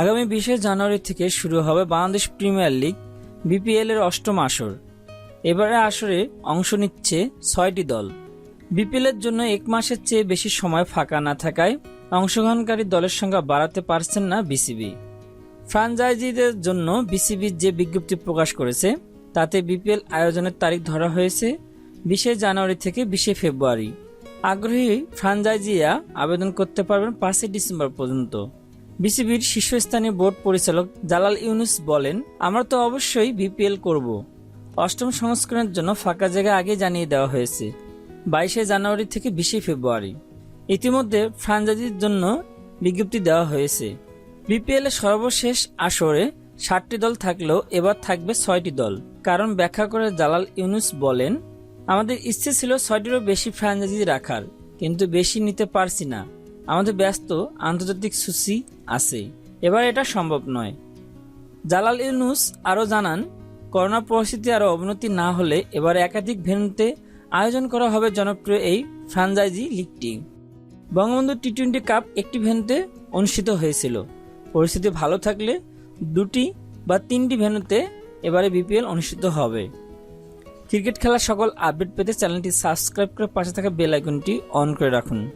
আগামী বিশে জানুয়ারি থেকে শুরু হবে বাংলাদেশ প্রিমিয়ার লিগ, বিপিএল এর অষ্টম আসর। এবারে আসরে অংশ নিচ্ছে ছয়টি দল। বিপিএল এর জন্য এক মাসের চেয়ে বেশি সময় ফাঁকা না থাকায় অংশগ্রহণকারী দলের সংখ্যা বাড়াতে পারছেন না বিসিবি। ফ্রাঞ্চাইজিদের জন্য বিসিবি যে বিজ্ঞপ্তি প্রকাশ করেছে, তাতে বিপিএল আয়োজনের তারিখ ধরা হয়েছে বিশে জানুয়ারি থেকে বিশে ফেব্রুয়ারি। আগ্রহী ফ্রাঞ্চাইজিয়া আবেদন করতে পারবেন পাঁচই ডিসেম্বর পর্যন্ত। বিসিবির শীর্ষস্থানীয় বোর্ড পরিচালক জালাল ইউনুস বলেন, আমরা তো অবশ্যই বিপিএল করব। অষ্টম সংস্করণের জন্য ফাঁকা জায়গা আগে জানিয়ে দেওয়া হয়েছে। বাইশে জানুয়ারি থেকে বিশে ফেব্রুয়ারি। ইতিমধ্যে ফ্রাঞ্চাইজির জন্য বিজ্ঞপ্তি দেওয়া হয়েছে। বিপিএল সর্বশেষ আসরে ষাটটি দল থাকলেও এবার থাকবে ছয়টি দল। কারণ ব্যাখ্যা করে জালাল ইউনুস বলেন, আমাদের ইচ্ছে ছিল ছয়টিরও বেশি ফ্র্যাঞ্চাইজি রাখার, কিন্তু বেশি নিতে পারছি না। আমাদের ব্যস্ত আন্তর্জাতিক সূচি আছে। এবার এটা সম্ভব নয়। জালাল ইউনুস আরও জানান, করোনা পরিস্থিতি আরও অবনতি না হলে এবার একাধিক ভেন্যুতে আয়োজন করা হবে জনপ্রিয় এই ফ্রাঞ্চাইজি লিগটি। বঙ্গবন্ধু টি টোয়েন্টি কাপ একটি ভেন্যুতে অনুষ্ঠিত হয়েছিল। পরিস্থিতি ভালো থাকলে দুটি বা তিনটি ভেন্যুতে এবারে বিপিএল অনুষ্ঠিত হবে। ক্রিকেট খেলার সকল আপডেট পেতে চ্যানেলটি সাবস্ক্রাইব করে পাশে থাকা বেল আইকনটি অন করে রাখুন।